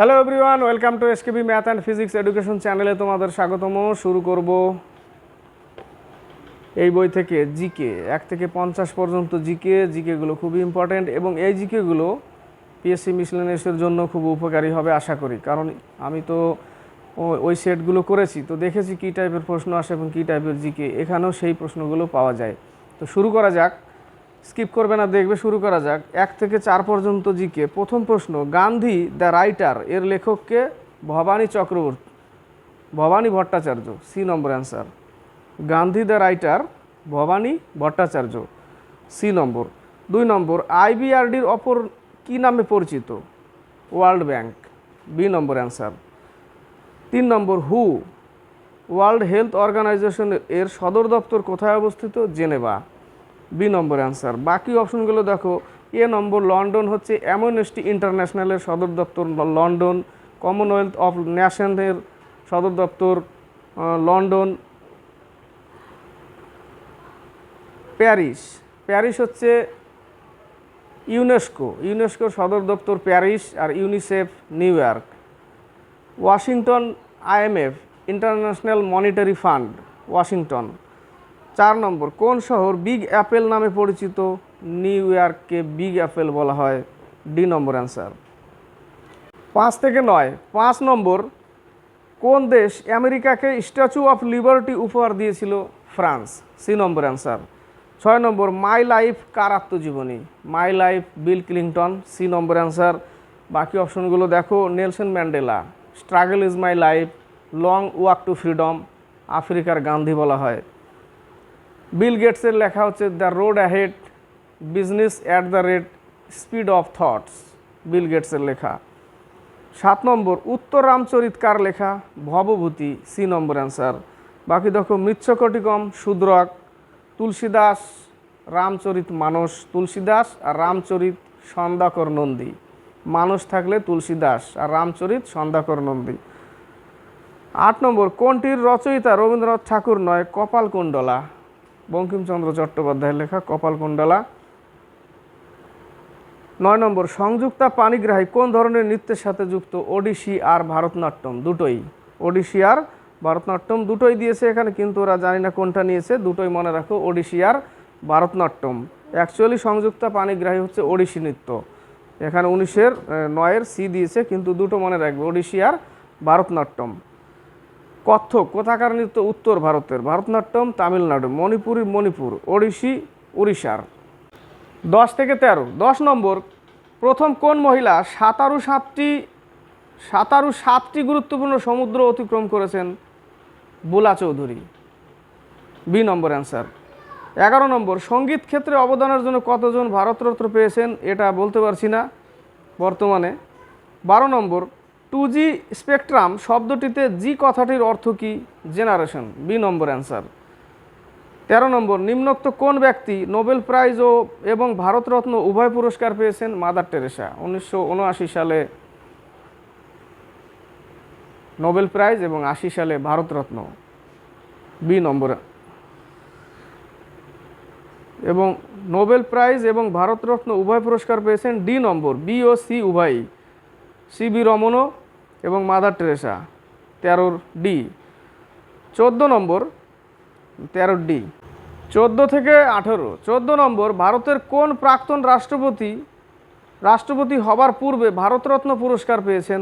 Hello everyone welcome to SKB math and physics education চ্যানেলে তোমাদের স্বাগতম। শুরু করব এই বই থেকে জিকে। এক থেকে পঞ্চাশ পর্যন্ত জিকে। জিকেগুলো খুবই ইম্পর্ট্যান্ট এবং এই জিকেগুলো পিএসসি মিসলেনিয়াসের জন্য খুব উপকারী হবে আশা করি। কারণ আমি তো ওই সেটগুলো করেছি, তো দেখেছি কী টাইপের প্রশ্ন আসে এবং কী টাইপের জিকে। এখানেও সেই প্রশ্নগুলো পাওয়া যায়। তো শুরু করা যাক। স্কিপ করবে না, দেখবে শুরু করা যাক। এক থেকে চার পর্যন্ত জিকে। প্রথম প্রশ্ন, গান্ধী দ্য রাইটার এর লেখককে Bhabani Chakraborty, Bhabani Bhattacharya C number answer Gandhi the writer, Bhabani Bhattacharya C number দুই নম্বর আইবিআরডির অপর কি নামে পরিচিত? World bank B number answer তিন নম্বর হু ওয়ার্ল্ড হেলথ অর্গানাইজেশন এর সদর দপ্তর কোথায় অবস্থিত? জেনেভা। B number answer. বাকি অপশনগুলো দেখো। এ নম্বর লন্ডন হচ্ছে অ্যামনেস্টি ইন্টারন্যাশনালের সদর দপ্তর লন্ডন কমনওয়েলথ অফ নেশনের সদর দপ্তর লন্ডন, প্যারিস। প্যারিস হচ্ছে ইউনেস্কো। ইউনেস্কোর সদর দপ্তর প্যারিস আর UNICEF New York. Washington IMF international monetary fund, Washington. চার নম্বর, কোন শহর বিগ অ্যাপেল নামে পরিচিত? নিউ ইয়র্ককে বিগ অ্যাপেল বলা হয়। D number answer. পাঁচ থেকে নয়। পাঁচ নম্বর, কোন দেশ আমেরিকাকে স্ট্যাচু অফ লিবার্টি উপহার দিয়েছিল? ফ্রান্স। C number answer. ছয় নম্বর মাই লাইফ কার আত্মজীবনী? My life Bill Clinton C number answer. বাকি অপশনগুলো দেখো। Nelson Mandela. Struggle is my life long walk to freedom আফ্রিকার গান্ধী বলা হয়। বিল গেটসের লেখা হচ্ছে the road ahead business at the rate speed of thoughts Bill গেটসের লেখা। সাত নম্বর, উত্তর রামচরিত কার লেখা? ভবভূতি সি নম্বর অ্যান্সার বাকি দেখো, মৃচ্ছকটিকম, শূদ্রক, তুলসীদাস, রামচরিত মানস তুলসীদাস আর রামচরিত সন্ধ্যাকর নন্দী। মানুষ থাকলে তুলসীদাস আর রামচরিত সন্ধ্যাকর নন্দী। আট নম্বর, কোনটির রচয়িতা রবীন্দ্রনাথ ঠাকুর নয়, কপালকুণ্ডলা? বঙ্কিমচন্দ্র চট্টোপাধ্যায়ের লেখা কপালকুণ্ডলা। নয় নম্বর, সংযুক্তা পানিগ্রাহী কোন ধরনের নৃত্যের সাথে যুক্ত ওডিসি আর ভারতনাট্যম? দুটোই। ওডিসি আর ভারতনাট্যম দুটোই দিয়েছে এখানে, কিন্তু ওরা জানি না কোনটা নিয়েছে। দুটোই মনে রাখো ওডিসি আর ভারতনাট্যম। অ্যাকচুয়ালি সংযুক্তা পানিগ্রাহী হচ্ছে ওডিসি নৃত্য। এখানে উনিশের নয়ের সি দিয়েছে, কিন্তু দুটো মনে রাখবে ওডিসি আর ভারতনাট্যম। কত্থক কোথাকার নৃত্য উত্তর ভারতের, ভারতনাট্যম, তামিলনাড়ু, মণিপুরি, মণিপুর, ওড়িশি, উড়িষ্যার। দশ থেকে তেরো। দশ নম্বর, প্রথম কোন মহিলা সাতারু সাতটি সাতারু সাতটি গুরুত্বপূর্ণ সমুদ্র অতিক্রম করেছেন? বুলা চৌধুরী। বি নম্বর অ্যান্সার। এগারো নম্বর, সংগীত ক্ষেত্রে অবদানের জন্য কতজন ভারতরত্ন পেয়েছেন? এটা বলতে পারছি না বর্তমানে। বারো নম্বর টু জি স্পেকট্রাম শব্দটিতে জি কথাটির অর্থ কি? জেনারেশন। B number answer. তেরো নম্বর, নিম্নোক্ত কোন ব্যক্তি নোবেল প্রাইজ ও এবং ভারতরত্ন উভয় পুরস্কার পেয়েছেন? Mother Teresa. উনিশশো উনআশি সালে নোবেল প্রাইজ এবং আশি সালে ভারতরত্ন। বি নম্বর। এবং নোবেল প্রাইজ এবং ভারতরত্ন উভয় পুরস্কার পেয়েছেন? D number. বি ও সি উভয়ই। সি বি রমনও এবং মাদার টেরেসা, তেরোর ডি চোদ্দ নম্বর, তেরো ডি চোদ্দ থেকে আঠেরো। চোদ্দ নম্বর, ভারতের কোন প্রাক্তন রাষ্ট্রপতি রাষ্ট্রপতি হবার পূর্বে ভারতরত্ন পুরস্কার পেয়েছেন?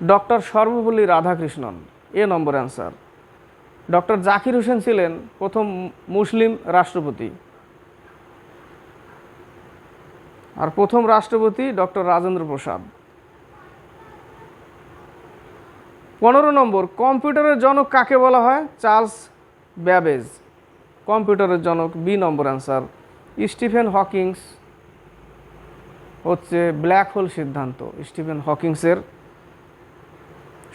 Doctor Sarvepalli Radhakrishnan, A number answer. Doctor Zakir Hussain ছিলেন প্রথম মুসলিম রাষ্ট্রপতি। আর প্রথম রাষ্ট্রপতি ডক্টর রাজেন্দ্র প্রসাদ। পনেরো নম্বর, কম্পিউটারের জনক কাকে বলা হয়? Charles Babbage. কম্পিউটারের জনক বি নম্বর অ্যান্সার। স্টিফেন হকিংস হচ্ছে ব্ল্যাক হোল সিদ্ধান্ত, স্টিফেন হকিংসের।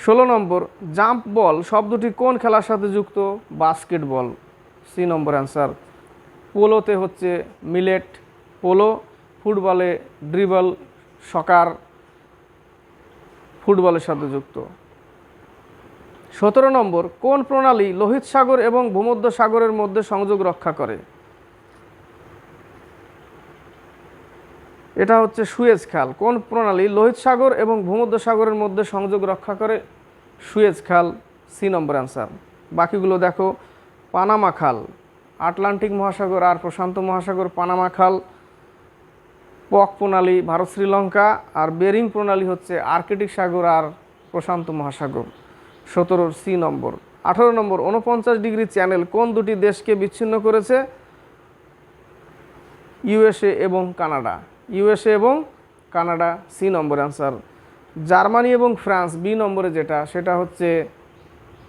ষোলো নম্বর, জাম্প বল শব্দটি কোন খেলার সাথে যুক্ত? বাস্কেটবল, সি নম্বর অ্যান্সার। পোলোতে হচ্ছে মিলেট পোলো ফুটবলে ড্রিবল, সকার, ফুটবলের সাথে যুক্ত। সতেরো নম্বর, কোন প্রণালী লোহিত সাগর এবং ভূমধ্য সাগরের মধ্যে সংযোগ রক্ষা করে? এটা হচ্ছে সুয়েজ খাল কোন প্রণালী লোহিত সাগর এবং ভূমধ্য সাগরের মধ্যে সংযোগ রক্ষা করে? সুয়েজ খাল সি নম্বর অ্যান্সার। বাকিগুলো দেখো, পানামা খাল, আটলান্টিক মহাসাগর আর প্রশান্ত মহাসাগর, পানামা খাল পক প্রণালী ভারত শ্রীলঙ্কা আর বেরিং প্রণালী হচ্ছে আর্কটিক সাগর আর প্রশান্ত মহাসাগর। সতেরোর সি নম্বর। আঠারো নম্বর উনপঞ্চাশ ডিগ্রি চ্যানেল কোন দুটি দেশকে বিচ্ছিন্ন করেছে? ইউএসএ এবং কানাডা। ইউএসএ এবং Canada, C number answer. Germany এবং ফ্রান্স, বি নম্বরে যেটা, সেটা হচ্ছে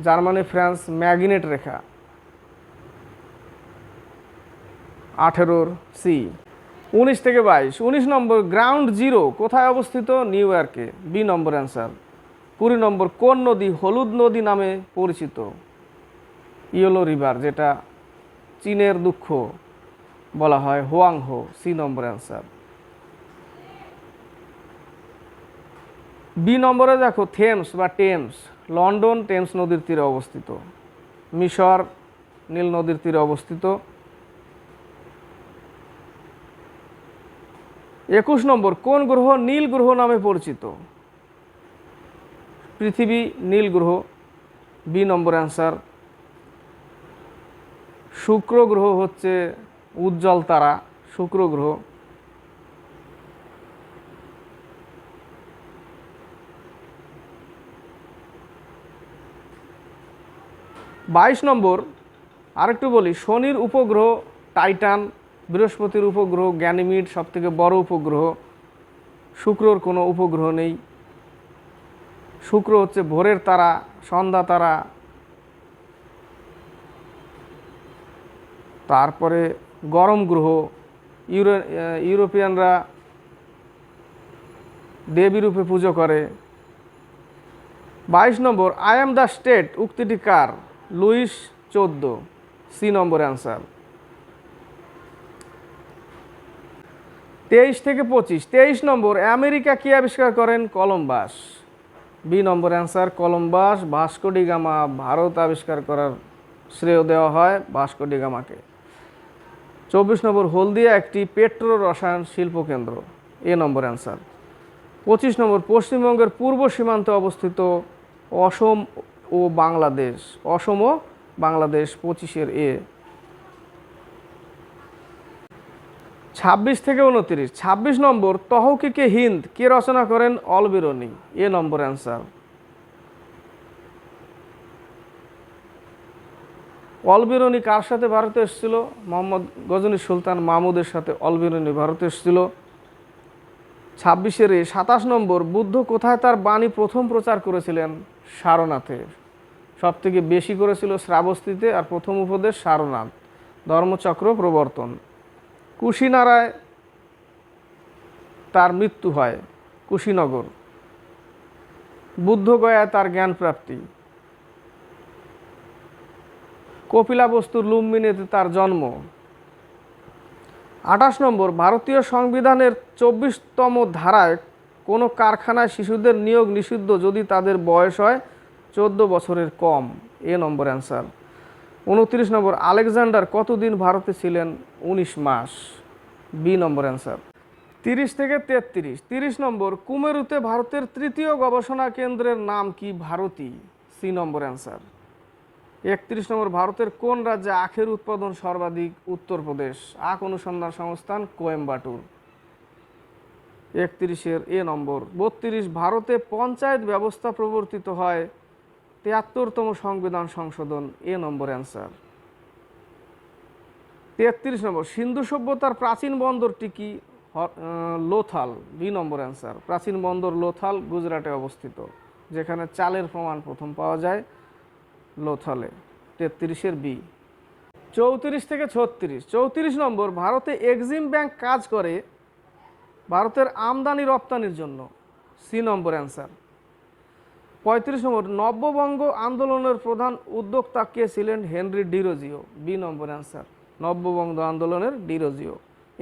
জার্মানি, ফ্রান্স, ম্যাগনেট রেখা। আঠেরোর সি। উনিশ থেকে বাইশ। উনিশ নম্বর গ্রাউন্ড জিরো কোথায় অবস্থিত? নিউ ইয়র্কে বি নম্বর অ্যান্সার কুড়ি নম্বর, কোন নদী? হলুদ নদী নামে পরিচিত। ইয়েলো রিভার যেটা চীনের দুঃখ বলা হয়, Hwang Ho. C number answer B নম্বরে দেখো থেমস বা টেমস লন্ডন টেমস নদীর তীরে অবস্থিত। মিশর নীল নদীর তীরে অবস্থিত। একুশ নম্বর, কোন গ্রহ নীল গ্রহ নামে পরিচিত? পৃথিবী নীল গ্রহ বি নম্বর অ্যান্সার শুক্র গ্রহ হচ্ছে উজ্জ্বল তারা, শুক্র গ্রহ। বাইশ নম্বর, আরেকটু বলি, শনির উপগ্রহ টাইটান বৃহস্পতির উপগ্রহ গ্যানিমিড সব থেকে বড় উপগ্রহ। শুক্রর কোনো উপগ্রহ নেই। শুক্র হচ্ছে ভোরের তারা, সন্ধ্যা তারা। তারপরে গরম গ্রহ। ইউরো ইউরোপিয়ানরা দেবী রূপে পুজো করে। বাইশ number, I am the state, উক্তিটি কার? লুইস চোদ্দ। C number answer. তেইশ থেকে পঁচিশ। তেইশ নম্বর, আমেরিকা কি আবিষ্কার করেন? Columbus. B number answer, Columbus. Vasco da Gama, Bharat আবিষ্কার করার শ্রেয় দেওয়া হয় ভাস্কো ডি গামাকে। চব্বিশ নম্বর, হলদিয়া একটি পেট্রো রসায়ন শিল্প কেন্দ্র। A number answer. পঁচিশ নম্বর, পশ্চিমবঙ্গের পূর্ব সীমান্তে অবস্থিত অসম ও বাংলাদেশ। অসম ও বাংলাদেশ পঁচিশের এ। ছাব্বিশ থেকে উনত্রিশ। ছাব্বিশ নম্বর, তহকিকে হিন্দ কে রচনা করেন অলবিরনি এ নম্বর অ্যান্সার। অলবিরনি কার সাথে ভারতে এসেছিল? মোহাম্মদ গজনী সুলতান মাহমুদের সাথে অলবিরনি ভারতে এসেছিল। ছাব্বিশের সাতাশ নম্বর, বুদ্ধ কোথায় তার বাণী প্রথম প্রচার করেছিলেন? সারনাথে সব থেকে বেশি করেছিল শ্রাবস্তিতে আর প্রথম উপদেশ সারনাথ। ধর্মচক্র প্রবর্তন। কুশিনারায় তার মৃত্যু হয় কুশিনগর। বুদ্ধগয়ায় তার জ্ঞান প্রাপ্তি কপিলা বস্তুর লুম্বিনীতে তার জন্ম। আঠাশ নম্বর, ভারতীয় সংবিধানের চব্বিশতম ধারায় কোনো কারখানায় শিশুদের নিয়োগ নিষিদ্ধ যদি তাদের বয়স হয় চোদ্দ বছরের কম। এ নম্বর অ্যান্সার। উনত্রিশ নম্বর, আলেকজান্ডার কতদিন ভারতে ছিলেন? উনিশ মাস। বি নম্বর অ্যান্সার। তিরিশ থেকে তেত্রিশ। তিরিশ নম্বর, কুমেরুতে ভারতের তৃতীয় গবেষণা কেন্দ্রের নাম কি ভারতী? সি নম্বর অ্যান্সার। একত্রিশ নম্বর, ভারতের কোন রাজ্যে আখের উৎপাদন সর্বাধিক? উত্তরপ্রদেশ। আখ অনুসন্ধান সংস্থান কোয়েম্বাটুর। একত্রিশের এ নম্বর। বত্রিশ, ভারতে পঞ্চায়েত ব্যবস্থা প্রবর্তিত হয় তিয়াত্তরতম সংবিধান সংশোধন, এ নম্বর অ্যান্সার তেত্রিশ নম্বর, সিন্ধু সভ্যতার প্রাচীন বন্দরটি কি? লোথাল বি নম্বর অ্যান্সার প্রাচীন বন্দর লোথাল গুজরাটে অবস্থিত, যেখানে চালের প্রমাণ প্রথম পাওয়া যায় লোথালে, তেত্রিশের বি চৌত্রিশ থেকে ছত্রিশ। চৌত্রিশ নম্বর, ভারতে এক্সিম ব্যাংক কাজ করে ভারতের আমদানি রপ্তানির জন্য সি নম্বর অ্যান্সার পঁয়ত্রিশ নম্বর, নব্যবঙ্গ আন্দোলনের প্রধান উদ্যোক্তা কে ছিলেন Henry Derozio? B number answer. নব্যবঙ্গ আন্দোলনের ডিরোজিও।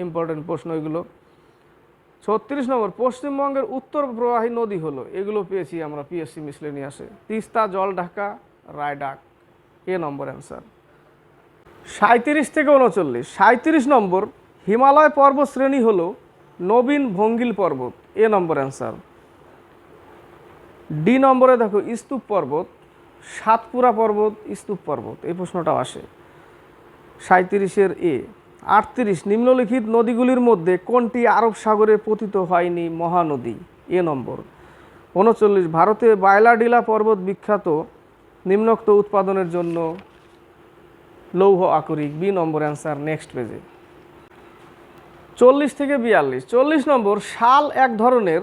ইম্পর্টেন্ট প্রশ্ন এগুলো। ছত্রিশ নম্বর, পশ্চিমবঙ্গের উত্তর প্রবাহী নদী হলো, এগুলো পেয়েছি আমরা PSC মিসলেনিয়াসে Teesta, Jaldhaka, Raidak. A number answer. সাঁত্রিশ থেকে উনচল্লিশ। সাঁত্রিশ নম্বর, হিমালয় পর্বত শ্রেণি হলো নবীন ভঙ্গিল পর্বত। এ নম্বর অ্যান্সার। ডি নম্বরে দেখো, স্তূপ পর্বত, সাতপুরা পর্বত, স্তূপ পর্বত, এই প্রশ্নটাও আসে। সাঁত্রিশের এ, আটত্রিশ, নিম্নলিখিত নদীগুলির মধ্যে কোনটি আরব সাগরে পতিত হয়নি মহানদী? এ নম্বর। উনচল্লিশ, ভারতে বায়লাডিলা পর্বত বিখ্যাত, নিম্নোক্ত উৎপাদনের জন্য লৌহ আকরিক, বি নম্বর অ্যান্সার, নেক্সট পেজে। চল্লিশ থেকে বিয়াল্লিশ, চল্লিশ নম্বর, শাল এক ধরনের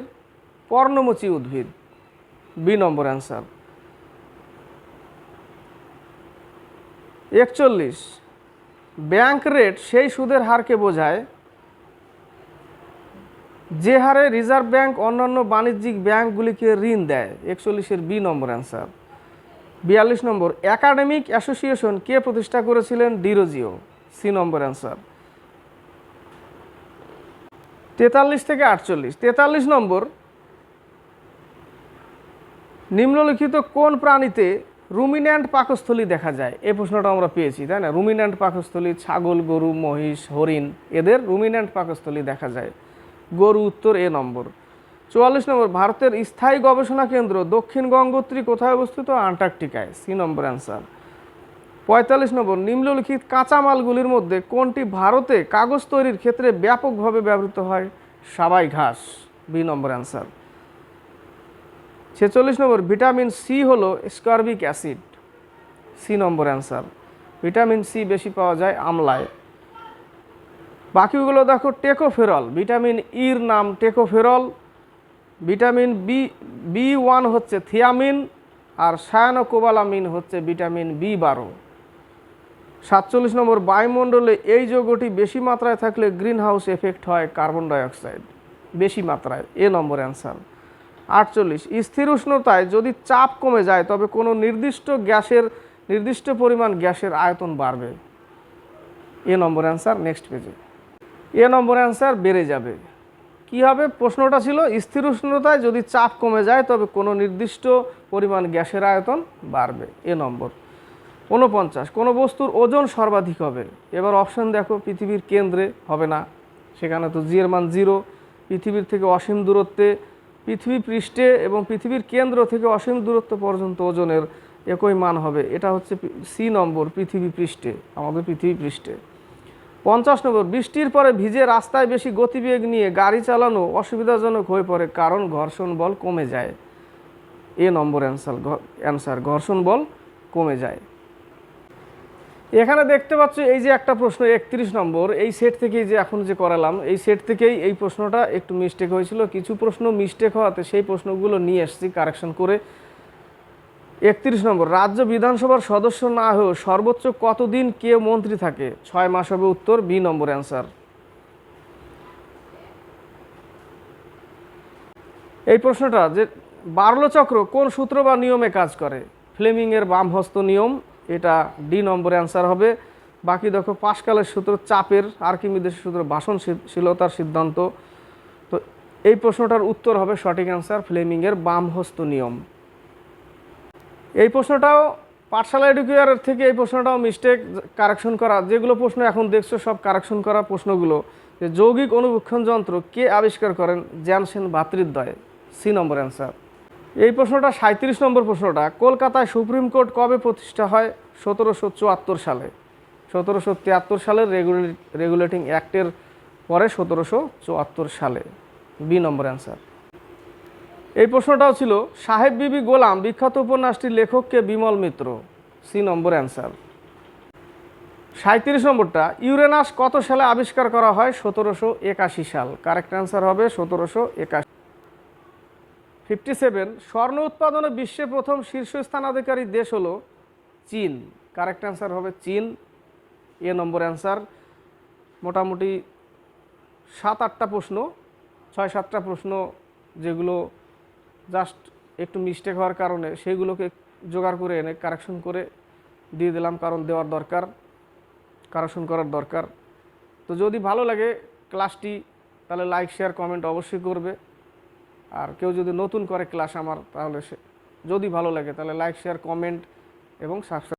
পর্ণমোচী উদ্ভিদ। B number answer. একচল্লিশ। ব্যাংক রেট সেই সুদের হারকে বোঝায় যে হারে রিজার্ভ ব্যাংক অন্যান্য বাণিজ্যিক ব্যাংকগুলিকে ঋণ দেয়। একচল্লিশের বি নম্বর অ্যান্সার। বিয়াল্লিশ নম্বর, একাডেমিক অ্যাসোসিয়েশন কে প্রতিষ্ঠা করেছিলেন? Derozio C number answer. তেতাল্লিশ থেকে আটচল্লিশ। তেতাল্লিশ নম্বর নিম্নলিখিত কোন প্রাণীতে রুমিন্যান্ট পাকস্থলী দেখা যায়? এই প্রশ্নটা আমরা পেয়েছি, তাই না? রুমিন্যান্ট পাকস্থলী, ছাগল, গরু, মহিষ, হরিণ, এদের রুমিন্যান্ট পাকস্থলী দেখা যায়। গরু উত্তর এ নম্বর। চুয়াল্লিশ নম্বর, ভারতের স্থায়ী গবেষণা কেন্দ্র দক্ষিণ গঙ্গোত্রী কোথায় অবস্থিত? আন্টার্কটিকায়। C number answer. পঁয়তাল্লিশ নম্বর, নিম্নলিখিত কাঁচামালগুলির মধ্যে কোনটি ভারতে কাগজ তৈরির ক্ষেত্রে ব্যাপকভাবে ব্যবহৃত হয়? সাবাই ঘাস। B number answer. ছেচল্লিশ নম্বর, ভিটামিন সি হলো ascorbic acid C number answer vitamin C বেশি পাওয়া যায় আমলায়। বাকিগুলো দেখো টেকোফেরল, ভিটামিন ইর নাম tocopherol, vitamin B B one হচ্ছে থিয়ামিন আর সায়ানোকোবালামিন হচ্ছে ভিটামিন বি বারো সাতচল্লিশ নম্বর, বায়ুমণ্ডলে এই যৌগটি বেশি মাত্রায় থাকলে গ্রিন হাউস এফেক্ট হয় কার্বন ডাইঅক্সাইড বেশি মাত্রায়, এ নম্বর অ্যান্সার আটচল্লিশ। স্থির উষ্ণতায় যদি চাপ কমে যায়, তবে কোনো নির্দিষ্ট গ্যাসের, নির্দিষ্ট পরিমাণ গ্যাসের আয়তন বাড়বে। এ নম্বর অ্যান্সার নেক্সট পেজে। এ নম্বর অ্যান্সার বেড়ে যাবে। কি হবে? প্রশ্নটা ছিল, স্থির উষ্ণতায় যদি চাপ কমে যায়, তবে কোনো নির্দিষ্ট পরিমাণ গ্যাসের আয়তন বাড়বে। এ নম্বর। ঊনপঞ্চাশ। কোনো বস্তুর ওজন সর্বাধিক হবে। এবার অপশন দেখো, পৃথিবীর কেন্দ্রে হবে না। সেখানে তো জিয়ের মান জিরো পৃথিবীর থেকে অসীম দূরত্বে পৃথিবী পৃষ্ঠে এবং পৃথিবীর কেন্দ্র থেকে অসীম দূরত্ব পর্যন্ত ওজনের একই মান হবে। এটা হচ্ছে সি নম্বর পৃথিবী পৃষ্ঠে, আমাদের পৃথিবী পৃষ্ঠে। পঞ্চাশ নম্বর, বৃষ্টির পরে ভিজে রাস্তায় বেশি গতিবেগ নিয়ে গাড়ি চালানো অসুবিধাজনক হয়ে পড়ে কারণ ঘর্ষণ বল কমে যায়। এ নম্বর অ্যান্সার অ্যান্সার, ঘর্ষণ বল কমে যায়। এখানে দেখতে পাচ্ছ এই যে একটা প্রশ্ন, একত্রিশ নম্বর। এই সেট থেকেই যে এখন যে করালাম, এই সেট থেকেই এই প্রশ্নটা একটু মিস্টেক হয়েছিল। কিছু প্রশ্ন মিস্টেক হওয়াতে সেই প্রশ্নগুলো নিয়ে এসেছি কারেকশন করে। একত্রিশ নম্বর, রাজ্য বিধানসভার সদস্য না হয়েও সর্বোচ্চ কতদিন কে মন্ত্রী থাকে? ছয় মাস হবে উত্তর, বি নম্বর অ্যান্সার এই প্রশ্নটা যে বার্লো চক্র কোন সূত্র বা নিয়মে কাজ করে? ফ্লেমিংয়ের বামহস্ত নিয়ম এটা ডি নম্বর অ্যান্সার হবে। বাকি দেখো পাশকালের সূত্র চাপের আর্কিমিদের সূত্র বাসনশীলতার সিদ্ধান্ত। তো এই প্রশ্নটার উত্তর হবে সঠিক অ্যান্সার ফ্লেমিংয়ের বামহস্ত নিয়ম। এই প্রশ্নটাও, পাঠশালা এডুকেয়ারের থেকে এই প্রশ্নটাও মিস্টেক কারেকশন করা। যেগুলো প্রশ্ন এখন দেখছ, সব কারেকশন করা প্রশ্নগুলো। যে যৌগিক অনুবীক্ষণ যন্ত্র কে আবিষ্কার করেন? জ্যানসেন ভাতৃদ্বয়। C number answer. এই প্রশ্নটা সাঁত্রিশ নম্বর প্রশ্নটা, কলকাতায় সুপ্রিম কোর্ট কবে প্রতিষ্ঠা হয়? সতেরোশো চুয়াত্তর সালে। সতেরোশো তিয়াত্তর সালের রেগুলে, রেগুলেটিং অ্যাক্টের পরে সতেরোশো চুয়াত্তর সালে। B number answer. এই প্রশ্নটাও ছিল, সাহেব বিবি গোলাম, বিখ্যাত উপন্যাসটির লেখককে Bimal Mitra. C number answer. সাঁত্রিশ নম্বরটা, ইউরেনাস কত সালে আবিষ্কার করা হয়? সতেরোশো একাশি সাল। কারেক্ট অ্যান্সার হবে সতেরোশো একাশি। ফিফটি সেভেন, স্বর্ণ উৎপাদনে বিশ্বে প্রথম শীর্ষস্থানাধিকারী দেশ হলো চীন। কারেক্ট অ্যান্সার হবে চীন। এ নম্বর অ্যান্সার মোটামুটি সাত আটটা প্রশ্ন, ছয় সাতটা প্রশ্ন যেগুলো জাস্ট একটু মিস্টেক হওয়ার কারণে সেইগুলোকে জোগাড় করে এনে কারেকশন করে দিয়ে দিলাম কারণ দেওয়ার দরকার কারেকশন করার দরকার। তো যদি ভালো লাগে ক্লাসটি তাহলে লাইক শেয়ার কমেন্ট অবশ্যই করবে। আর কেউ যদি নতুন করে ক্লাস আমার, তাহলে যদি ভালো লাগে, তাহলে লাইক শেয়ার কমেন্ট এবং সাবস্ক্রাইব